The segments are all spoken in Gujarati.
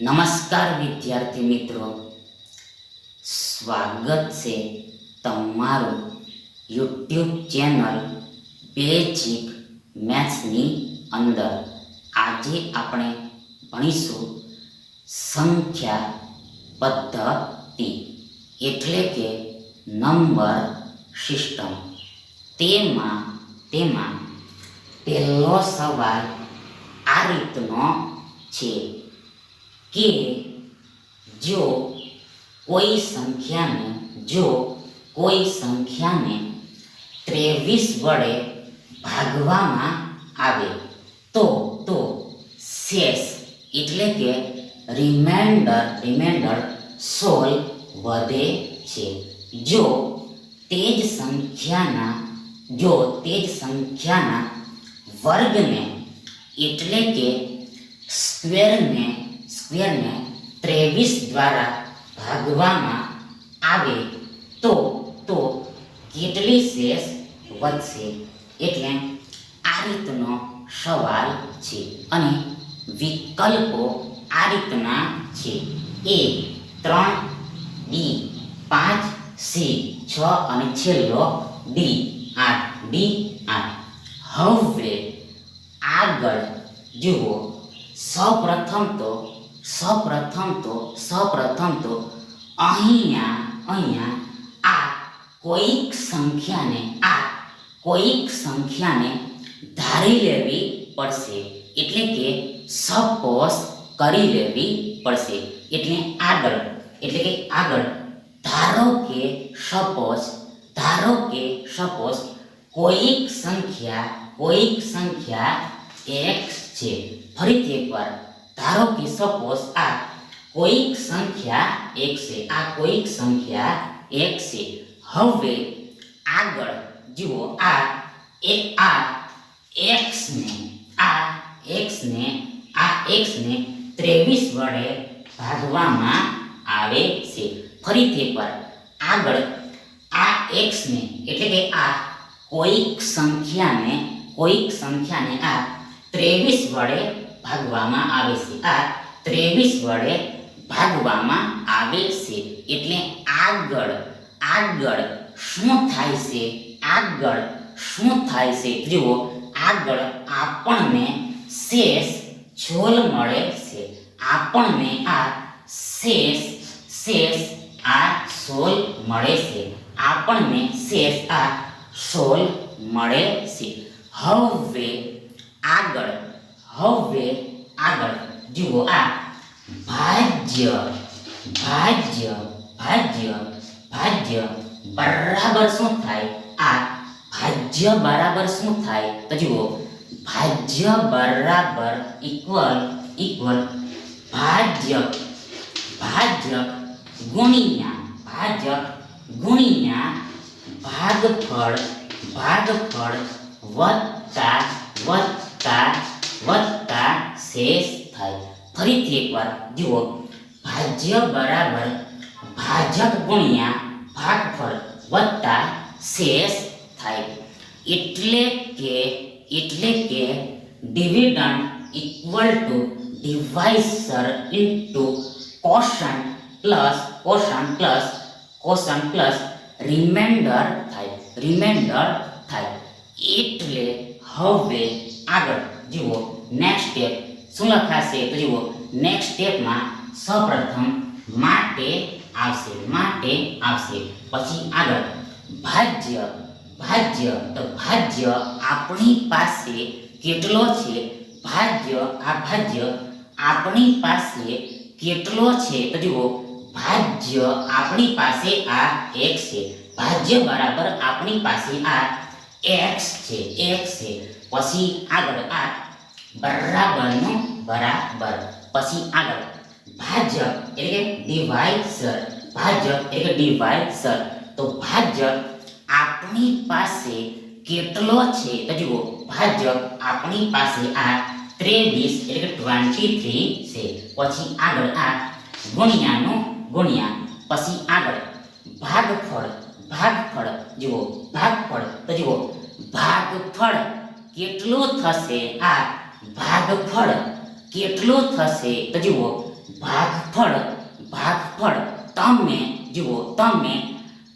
નમસ્કાર વિદ્યાર્થી મિત્રો. સ્વાગત છે તમારું યુટ્યુબ ચેનલ બેઝિક મેથ્સની અંદર. આજે આપણે ભણીશું સંખ્યા પદ્ધતિ એટલે કે નંબર સિસ્ટમ. તેમાં તેમાં પહેલો સવાલ આ રીતનો છે. કે જો કોઈ સંખ્યાને જો કોઈ સંખ્યાને ત્રેવીસ વડે ભાગવામાં આવે તો તો શેષ એટલે કે રિમાઇન્ડર રિમાઇન્ડર સોલ વધે છે જો તે જ સંખ્યાના જો તે જ સંખ્યાના વર્ગને એટલે કે સ્ક્વેરને સ્ક્વેરને ત્રેવીસ દ્વારા ભાગવામાં આવે તો તો કેટલી શેષ વધશે? એટલે આ રીતનો સવાલ છે અને વિકલ્પો આ રીતના છે. એ ત્રણ ડી પાંચ, સી છ અને છેલ્લો ડી આઠ ડી આઠ હવે આગળ જુઓ. સૌપ્રથમ તો સૌપ્રથમ તો સૌપ્રથમ તો અહીંયા અહીંયા આ કોઈક સંખ્યાને, આ કોઈક સંખ્યાને ધારી લેવી પડશે. એટલે કે સપોઝ કરી લેવી પડશે. એટલે આગળ, એટલે કે આગળ. ધારો કે સપોઝ ધારો કે સપોઝ કોઈક સંખ્યા કોઈક સંખ્યા એક્સ છે. ફરીથી એકવાર. ધારો કે સપોઝ આ કોઈક સંખ્યા x છે, આ કોઈક સંખ્યા x છે. હવે આગળ જુઓ, આ એક આ x ને, આ x ને, આ x ને 23 વડે ભાગવામાં આવે છે. ફરીથી એકવાર, આગળ આ x ને, એટલે કે આ કોઈક સંખ્યાને કોઈક સંખ્યાને આ 23 વડે ભાગવામાં આવે છે. આ 23 વડે ભાગવામાં આવે છે. એટલે આગળ આગળ શું થાય છે? આગળ શું થાય છે? જુઓ, આગળ આપણને શેષ છોલ મળે છે. આપણને આ શેષ શેષ આ સોલ મળે છે. આપણને શેષ આ સોલ મળે છે. હવે આગળ હવે આગળ. જુઓ આ. ભાજ્ય ભાજ્ય ભાજ્ય ભાજ્ય. બરાબર શું થાય? આ ભાજ્ય બરાબર શું થાય? તો જુઓ. ભાજ્ય બરાબર ઇક્વલ ઇક્વલ ભાજ્ય ભાજ્ય ગુણ્યા ભાજ્ય ગુણ્યા ભાગફળ ભાગફળ વત્તા વત્તા વત્તા શેષ થાય ફરીથી એકવાર જુઓ ભાજ્ય બરાબર ભાજક ગુણ્યા ભાગફળ વત્તા શેષ થાય એટલે કે એટલે કે dividend equal to divisor into quotient plus quotient plus quotient plus remainder થાય રિમાઇન્ડર થાય એટલે હવે આગળ જુઓ નેક્સ્ટ સ્ટેપ શું લખાશે તો જુઓ નેક્સ્ટ સ્ટેપમાં સૌપ્રથમ માટે આવશે માટે આવશે. પછી આગળ. ભાજ્ય ભાજ્ય. તો ભાજ્ય આપણી પાસે કેટલો છે? ભાજ્ય, આ ભાજ્ય આપણી પાસે કેટલો છે? તો જુઓ, ભાજ્ય આપણી પાસે આ x છે. ભાજ્ય બરાબર આપણી પાસે આ x છે x છે. પછી આગળ આ બરાબરનું બરાબર. પછી આગળ. ભાજ્ય એટલે કે ડિવાઇસર ભાજ્ય એટલે કે ડિવાઇસર તો ભાજ્ય આપણી પાસે કેટલો છે? તો જુઓ ભાજ્ય આપણી પાસે આ ત્રેવીસ એટલે કે ટ્વેન્ટી થ્રી છે. પછી આગળ આ ગુણ્યાનું ગુણ્યા. પછી આગળ ભાગફળ ભાગફળ. જુઓ, ભાગફળ. તો જુઓ, ભાગફળ કેટલો થશે? આ ભાગફળ કેટલું થશે? તો જુઓ ભાગફળ ભાગફળ તમે, જુઓ, તમે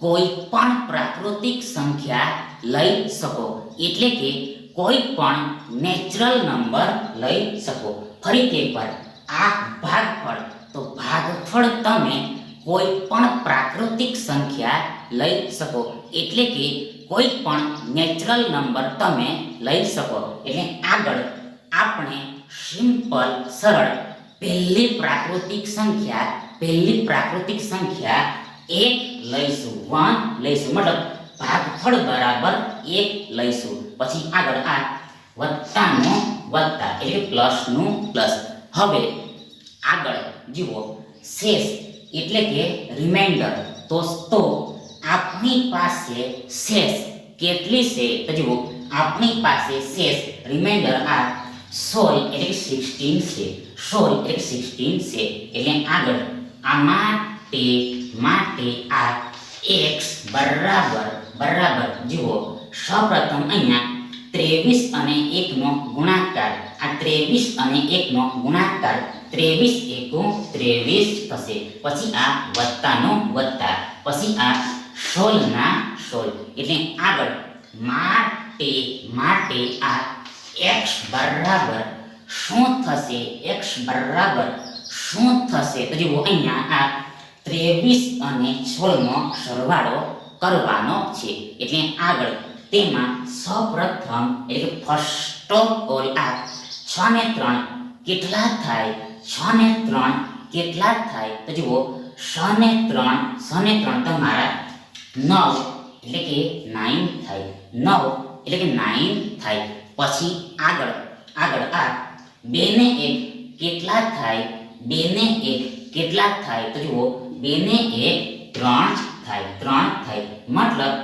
કોઈ પણ પ્રાકૃતિક સંખ્યા લઈ શકો. એટલે કે કોઈ પણ નેચરલ નંબર લઈ શકો. ફરીથી એકવાર, આ ભાગફળ તો ભાગફળ તમે કોઈ પણ પ્રાકૃતિક સંખ્યા લઈ શકો. એટલે કે કોઈ પણ નેચરલ નંબર તમે લઈ શકો. એટલે આગળ આપણે સિમ્પલ સરળ, પહેલી પ્રાકૃતિક સંખ્યા, પહેલી પ્રાકૃતિક સંખ્યા એક લઈશું. વન લઈશું. મતલબ ભાગફળ બરાબર એક લઈશું. પછી આગળ આ વત્તાનો વત્તા એટલે પ્લસનું પ્લસ હવે આગળ જુઓ. શેષ એટલે કે રિમાઇન્ડર તો આપણી પાસે શેષ કેટલી છે? તો જુઓ. આપણી પાસે શેષ રિમાઇન્ડર આ સોળ એટલે સિક્સટીન છે. સોળ એટલે સિક્સટીન છે. એટલે આગળ. આ માટે માટે આ એક્સ બરાબર બરાબર. જુઓ, સૌપ્રથમ અહીંયા ત્રેવીસ અને એકનો ગુણાકાર. આ ત્રેવીસ અને એકનો ગુણાકાર ત્રેવીસ એકુ ત્રેવીસ થશે. પછી આ વત્તાનો વત્તા. પછી આ સોળના સોળ એટલે આગળ. માટે માટે આ એક્સ બરાબર શું થશે? એક્સ બરાબર શું થશે? તો જુઓ, અહીંયા આ ત્રેવીસ અને સોળનો સરવાળો કરવાનો છે. એટલે આગળ તેમાં સૌપ્રથમ, એટલે ફર્સ્ટ ઓફ ઓલ આ છ ને ત્રણ કેટલા થાય? છ ને ત્રણ કેટલા થાય? તો જુઓ છ ને ત્રણ છ ને ત્રણ તમારા નવ, એટલે કે નાઇન થાય. નવ, એટલે કે નાઇન થાય. પછી આગળ આગળ આ બે ને એક કેટલા થાય બે ને એક કેટલા થાય. તો જુઓ બે ને એક ત્રણ થાય ત્રણ થાય. મતલબ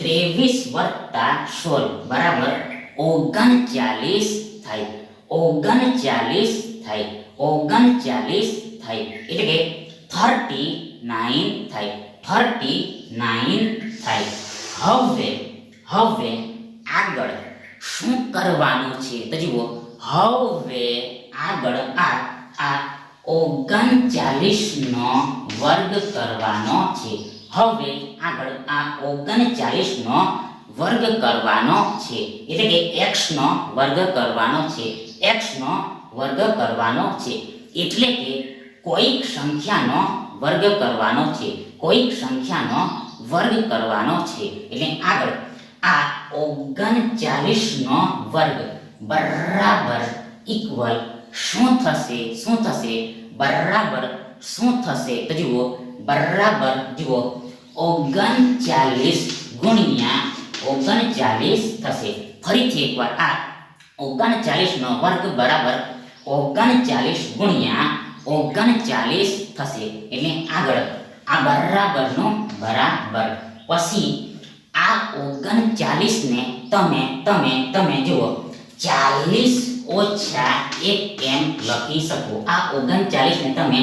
ત્રેવીસ વત્તા સોળ, બરાબર? ઓગણચાલીસ થાય ઓગણચાલીસ થાય ઓગણચાલીસ થાય. એટલે કે થર્ટી નાઇન થાય, થર્ટી નાઇન થાય. હવે હવે આગળ. શું કરવાનું છે? તો જુઓ, હવે આગળ આ આ ઓગણચાલીસનો વર્ગ કરવાનો છે. હવે આગળ આ ઓગણચાલીસનો વર્ગ કરવાનો છે. એટલે કે x નો વર્ગ કરવાનો છે. x નો વર્ગ કરવાનો છે. એટલે કે કોઈક સંખ્યાનો વર્ગ કરવાનો છે. કોઈક સંખ્યાનો વર્ગ કરવાનો છે. એટલે આગળ આ ઓગણચાલીસનો વર્ગ બરાબર ઇક્વલ શું થશે? શું થશે? બરાબર શું થશે? તો જુઓ, બરાબર જુઓ ઓગણચાલીસ ગુણ્યા ઓગણચાલીસ થશે. ફરીથી એકવાર આ ઓગણચાલીસનો વર્ગ બરાબર ઓગણચાલીસ ગુણ્યા ઓગણચાલીસ થશે. એટલે આગળ, આ બરાબરનું બરાબર. પછી આ ઓગણચાલીસને તમે તમે તમે જુઓ. ચાલીસ ઓછા એક એમ લખી શકો. આ ઓગણચાલીસને તમે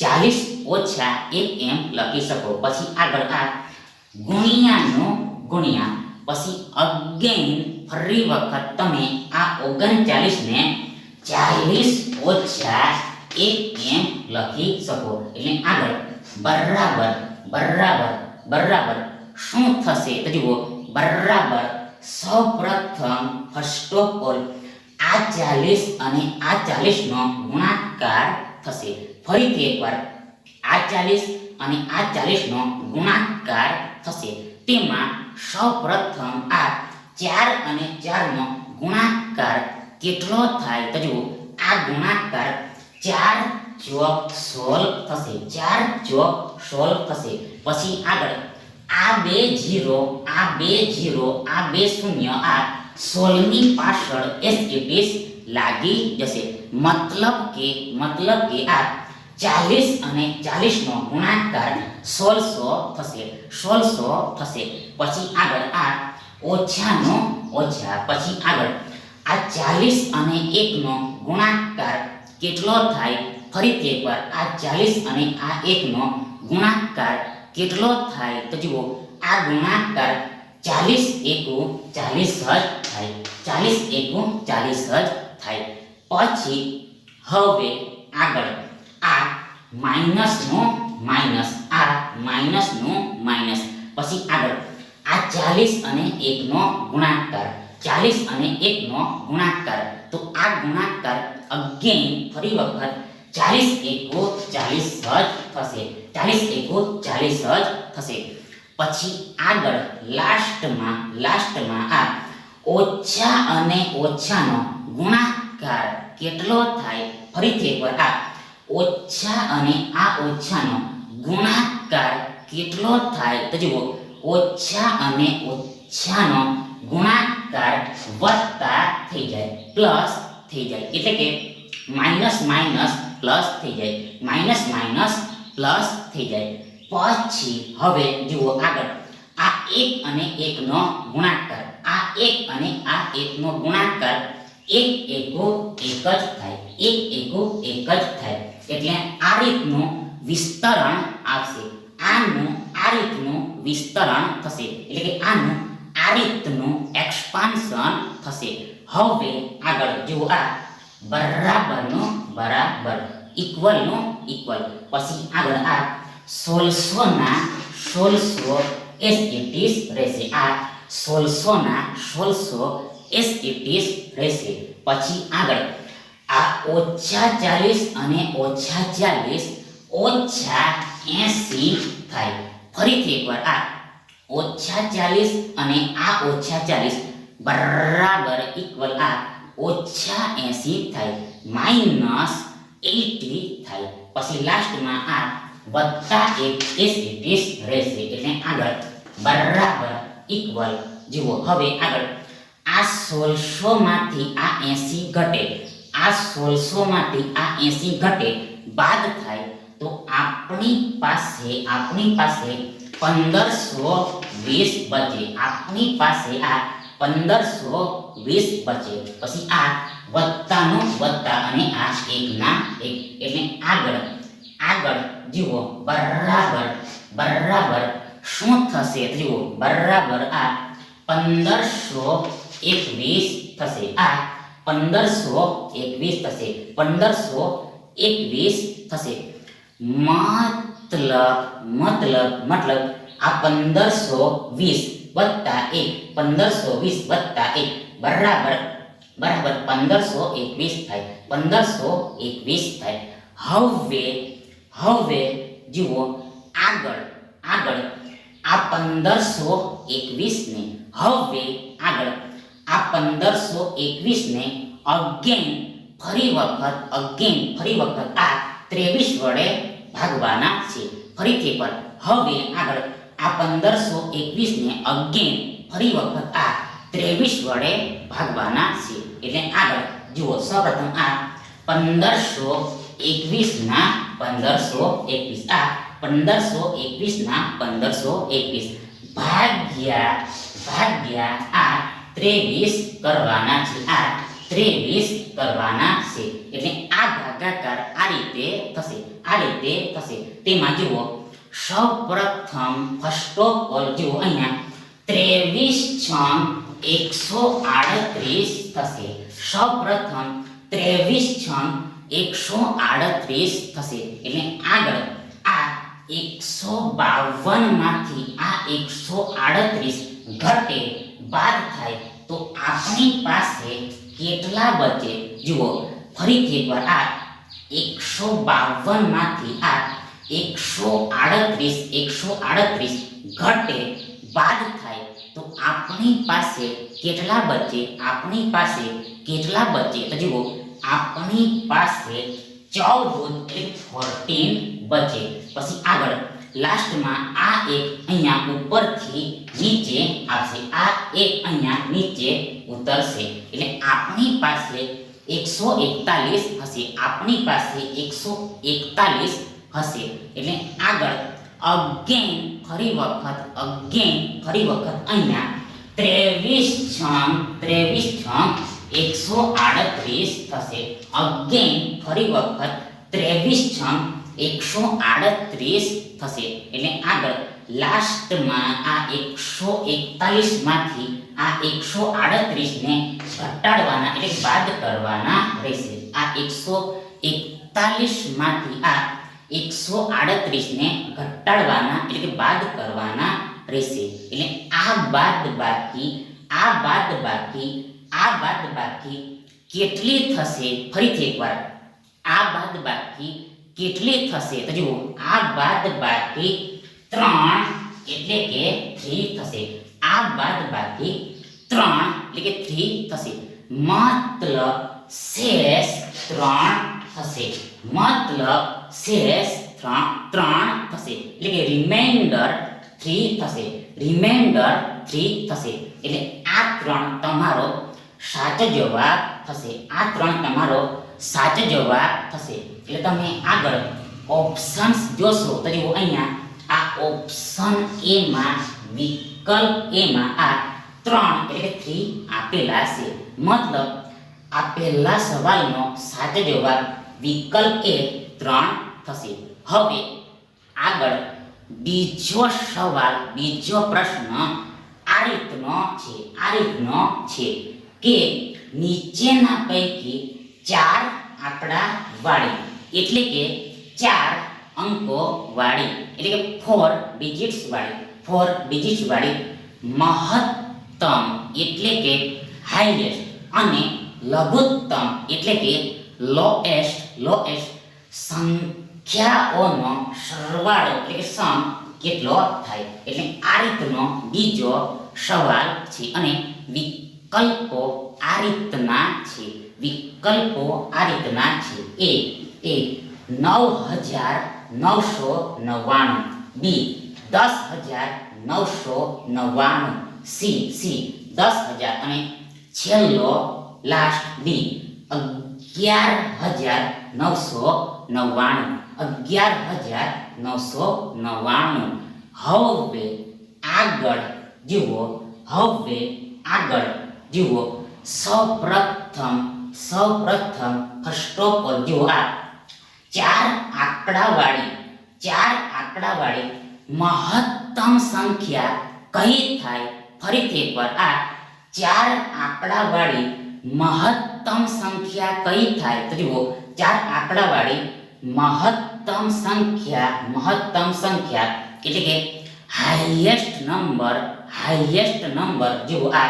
ચાલીસ ઓછા એક એમ લખી શકો. પછી આગળ આ ગુણ્યાનો ગુણ્યા. પછી અગેન ફરી વખત તમે આ ઓગણચાલીસને ચાલીસ ઓછા એક એમ લખી શકો. એટલે આગળ બરાબર બરાબર બરાબર. શું થશે તો જુઓ, બરાબર સૌપ્રથમ ફર્સ્ટ ઓફ ઓલ આ ચાલીસ અને આ ચાલીસનો ગુણાકાર થશે. ફરીથી એકવાર આ ચાલીસ અને આ ચાલીસનો ગુણાકાર થશે. તેમાં સૌપ્રથમ આ ચાર અને ચારનો ગુણાકાર કેટલો થાય તો જુઓ, આ ગુણાકાર ચાર ચોક સોલ થશે. ચાર ચોક સોલ થશે. પછી આગળ આ બે જીરો, આ બે જીરો, આ બે શૂન્ય, આ સોળની પાછળ એસ ઇટીસ લાગી જશે. મતલબ કે મતલબ કે આ ચાલીસ અને ચાલીસનો ગુણાકાર સોળસો થશે સોળસો થશે. પછી આગળ આ ઓછાનો ઓછા, પછી આગળ. આ ચાલીસ અને એકનો ગુણાકાર કેટલો થાય? ફરીથી એકવાર, આ ચાલીસ અને આ એકનો ગુણાકાર કેટલો થાય? તો જુઓ આ ગુણાકાર ચાલીસ એકુ ચાલીસ જ થાય. ચાલીસ એકુ ચાલીસ જ થાય. પછી હવે આગળ. આ માઇનસનો માઇનસ, આ માઇનસનું માઇનસ. પછી આગળ. આ ચાલીસ અને એકનો ગુણાકાર. ચાલીસ અને એકનો ગુણાકાર. તો આ ગુણાકાર અગેન ફરી વખત ચાલીસ એકો ચાલીસ જ થશે. ચાલીસ એકો ચાલીસ જ થશે. પછી આગળ લાસ્ટમાં લાસ્ટમાં આ ઓછા અને ઓછાનો ગુણાકાર કેટલો થાય? ફરીથી એકવાર આ ઓછા અને આ ઓછાનો ગુણાકાર કેટલો થાય? તો જુઓ, ઓછા અને ઓછાનો ગુણાકાર વત્તા થઈ જાય, પ્લસ થઈ જાય. એટલે કે માઇનસ માઇનસ પ્લસ થઈ જાય, માઇનસ માઇનસ પ્લસ થઈ જાય. પછી હવે જુઓ આગળ. આ એક અને એકનો ગુણાકાર. આ એક અને આ એકનો ગુણાકાર એક એકો એક જ થાય. એક એકો એક જ થાય. એટલે આ રીતનું વિસ્તરણ આવશે. આનું આ રીતનું વિસ્તરણ થશે. એટલે કે આનું આ રીતનું એક્સપાન્શન થશે. હવે આગળ જુઓ આ. બરાબરનું બરાબર. ઇક્વલનું ઇક્વલ પછી આગળ આ. સોળસોના સોળસો એસ ઇટીસ રહેશે. આ સોળસોના સોળસો એસ ઇટીસ રહેશે. પછી આગળ. આ ઓછા ચાલીસ અને ઓછા ચાલીસ ઓછા એસી થાય. ફરીથી એકવાર આ ઓછા ચાલીસ અને આ ઓછા ચાલીસ બરાબર ઇક્વલ આ ઓછા એસી થાય. માઇનસ એટી થાય. પછી લાસ્ટમાં આ વત્તા એક એસ ઇટીસ રહેશે એટલે આગળ બરાબર ઇક્વલ જુઓ હવે આગળ. આ સોળસો માંથી આ એસી ઘટે. આ સોળસો માંથી આ એસી ઘટે. બાદ થાય તો આપણી પાસે આપણી પાસે પંદરસો વીસ બચે. આપણી પાસે આ પંદરસો વીસ બચે. પછી આ વત્તાનો વત્તા અને આ એકના એક. એટલે આગળ આગળ જુઓ બરાબર બરાબર. શું થશે? જુઓ, બરાબર આ પંદરસો એકવીસ થશે. આ પંદરસો એકવીસ થશે. પંદરસો એકવીસ થશે. મતલબ મતલબ મતલબ આ પંદરસો વીસ વત્તા એક, પંદરસો વીસ વત્તા એક. બરાબર બરાબર. પંદરસો એકવીસ થાય. પંદરસો એકવીસ થાય. હવે હવે જુઓ, આગળ આગળ, આ પંદરસો એકવીસને હવે આગળ, આ પંદરસો એકવીસને અગેન ફરી વખત અગેન ફરી વખત, આ ત્રેવીસ વડે ભાગવાના છે. ફરીથી પર હવે આગળ, આ પંદરસો એકવીસને અગેન ફરી વખત, આ ત્રેવીસ વડે ભાગવાના છે. એટલે આગળ, જુઓ, સૌપ્રથમ આ પંદરસો એકવીસના પંદરસો એકવીસ. આ પંદરસો એકવીસના પંદરસો એકવીસ. ભાગ્યા ભાગ્યા આ ત્રેવીસ કરવાના છે. આ ત્રેવીસ કરવાના છે. એટલે આ ભાગાકાર આ રીતે થશે. આ રીતે થશે. તેમાં જુઓ, સૌપ્રથમ ફર્સ્ટ ઓફ ઓલ જુઓ અહીંયા, ત્રેવીસ છ એકસો આડત્રીસ થશે. સૌપ્રથમ ત્રેવીસ છમ એકસો આડત્રીસ થશે. એટલે આગળ આ એકસો બાવન આ એકસો આડત્રીસ ઘટે બાદ થાય તો આપણી પાસે કેટલા બચે? જુઓ, ફરીથી એકવાર આ એકસો બાવનમાંથી આ એકસો આડત્રીસ એકસો આડત્રીસ ઘટે બાદ થાય તો આપણી પાસે કેટલા બચે? આપણી પાસે કેટલા બચે? તો જુઓ આપણી પાસે ચૌદ એટલે ફોર્ટીન બચે. પછી આગળ. લાસ્ટમાં આ એક અહીંયા ઉપરથી નીચે આવશે. આ એક અહીંયા નીચે ઉતરશે. એટલે આપણી પાસે એકસો એકતાલીસ હશે. આપણી પાસે એકસો એકતાલીસ હશે. એટલે આગળ. અગેન ફરી વખત અગેન ફરી વખત અહીંયા. ત્રેવીસ છમ ત્રેવીસ છમ એકસો આડત્રીસ થશે. અગેન ફરી વખત ત્રેવીસ છમ એકસો આડત્રીસ થશે. એટલે આગળ લાસ્ટમાં આ એકસો એકતાલીસમાંથી આ એકસો આડત્રીસ ને ઘટાડવાના, એટલે બાદ કરવાના રહેશે. આ એકસો એકતાલીસમાંથી આ એકસો આડત્રીસને ઘટાડવાના, એટલે બાદ કરવાના રહેશે. એટલે આ બાદ બાકી આ બાદ બાકી આ બાદ બાકી કેટલી થશે? ફરીથી એકવાર. આ બાદ બાકી કેટલી થશે? તો જુઓ, આ બાદ બાકી ત્રણ એટલે કે થ્રી થશે. આ બાદ બાકી ત્રણ એટલે કે થ્રી થશે. મતલબ શેષ ત્રણ થશે. મતલબ શેષ ત્રણ ત્રણ થશે. એટલે કે રિમાઇન્ડર થ્રી થશે. રિમાઇન્ડર થ્રી થશે. એટલે આ ત્રણ તમારો સાચો જવાબ થશે. આ ત્રણ તમારો સાચો જવાબ થશે. એટલે તમે આગળ ઓપ્શન્સ જોશો તો જુઓ અહીંયા આ ઓપ્શન એમાં વિકલ્પ એમાં આ ત્રણ એટલે થ્રી આપેલા છે. મતલબ આ પહેલા સવાલનો સાચો જવાબ વિકલ્પ એ ત્રણ થશે. હવે આગળ બીજો સવાલ, બીજો પ્રશ્ન આ રીતનો છે, આ રીતનો છે. કે નીચેના પૈકી ચાર આંકડા વાળી. એટલે કે ચાર અંકો વાળી. એટલે કે ફોર ડિજિટ્સ વાળી. ફોર ડિજિટ્સ વાળી મહત્તમ એટલે કે હાઈએસ્ટ અને લઘુત્તમ એટલે કે લોએસ્ટ લોએસ્ટ સંખ્યાઓનો સરવાળો એટલે કે સમ કેટલો થાય? એટલે આ રીતનો બીજો સવાલ છે. અને વિકલ્પો આ રીતના છે. વિકલ્પો આ રીતના છે. એ એ નવ હજાર નવસો નવ્વાણું. બી દસ હજાર નવસો નવ્વાણું. સી સી દસ હજાર અને છેલ્લો લાસ્ટ બી અગિયાર હજાર નવસો નવ્વાણું. અગિયાર હજાર નવસો નવ્વાણું. હવે આગળ, જુઓ, હવે આગળ. જુઓ સૌપ્રથમ સૌપ્રથમ ફર્સ્ટ ઓલ જુઓ આ. ચાર આંકડાવાળી ચાર આંકડાવાળી મહત્તમ સંખ્યા કઈ થાય? ફરીથી પર આ. ચાર આંકડાવાળી મહત્તમ સંખ્યા કઈ થાય? તો જુઓ, ચાર આંકડાવાળી મહત્તમ સંખ્યા મહત્તમ સંખ્યા એટલે કે હાઈએસ્ટ નંબર હાઈએસ્ટ નંબર જુઓ આ.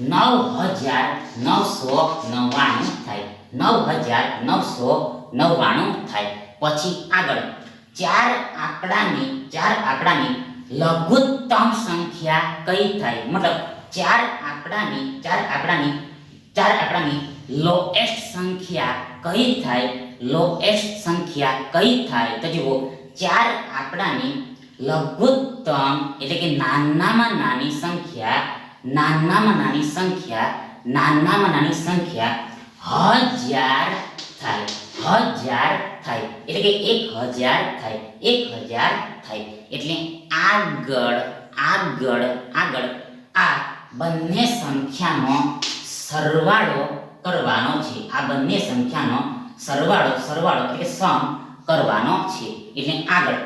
નવ હજાર નવસો નવ્વાણું થાય. નવ હજાર નવસો નવ્વાણું થાય. પછી આગળ. ચાર આંકડાની ચાર આંકડાની લઘુત્તમ સંખ્યા કઈ થાય? મતલબ ચાર આંકડાની ચાર આંકડાની ચાર આંકડાની લોએસ્ટ સંખ્યા કઈ થાય? લોએસ્ટ સંખ્યા કઈ થાય? તો જુઓ, ચાર આંકડાની લઘુત્તમ એટલે કે નાનામાં નાની સંખ્યા નાનામાં નાની સંખ્યા, નાનામાં નાની સંખ્યા હજાર થાય હજાર થાય. એટલે કે એક હજાર થાય, એક હજાર થાય. એટલે આગળ આગળ આગળ આ બંને સંખ્યાનો સરવાળો કરવાનો છે. આ બંને સંખ્યાનો સરવાળો સરવાળો એટલે સમ કરવાનો છે. એટલે આગળ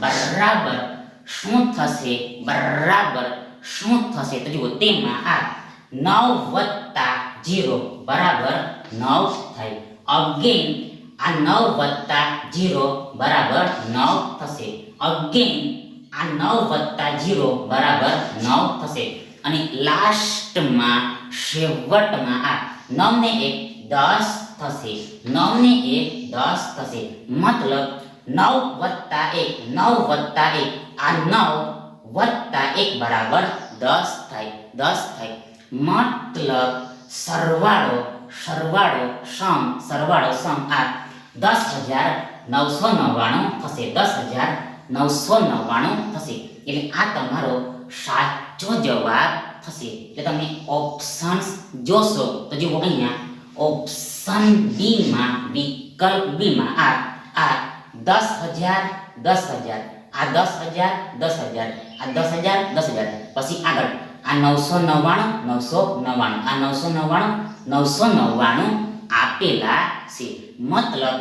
બરાબર શું થશે? બરાબર શું થશે? તો જુઓ, તેમાં આ નવ વત્તા જીરો બરાબર નવ થાય. અગેન આ નવ વત્તા જીરો બરાબર નવ થશે. અગેન આ નવ વત્તા જીરો બરાબર નવ થશે. અને લાસ્ટમાં છેવટમાં આ નવને એક દસ થશે. નવને એક દસ થશે. મતલબ નવ વત્તા એક, નવ વત્તા એક, આ નવ વત્તા એક બરાબર દસ થાય દસ થાય. મતલબ સરવાળો સરવાળો સમ સરવાળો સમ આ દસ હજાર નવસો નવ્વાણું થશે. દસ હજાર નવસો નવ્વાણું થશે. એટલે આ તમારો સાચો જવાબ થશે. એટલે તમે ઓપ્શન્સ જોશો તો જુઓ અહીંયા ઓપ્શન બીમાં વિકલ્પ બીમાં આ આ દસ હજાર દસ હજાર. આ દસ હજાર દસ હજાર. આ દસ હજાર દસ હજાર. પછી આગળ. આ નવસો નવ્વાણું નવસો નવ્વાણું. આ નવસો નવ્વાણું નવસો નવ્વાણું આપેલા છે. મતલબ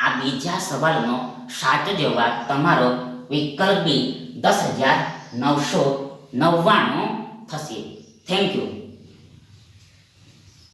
આ બીજા સવાલનો સાચો જવાબ તમારો વિકલ્પ બી દસ હજાર નવસો નવ્વાણું થશે. Thank you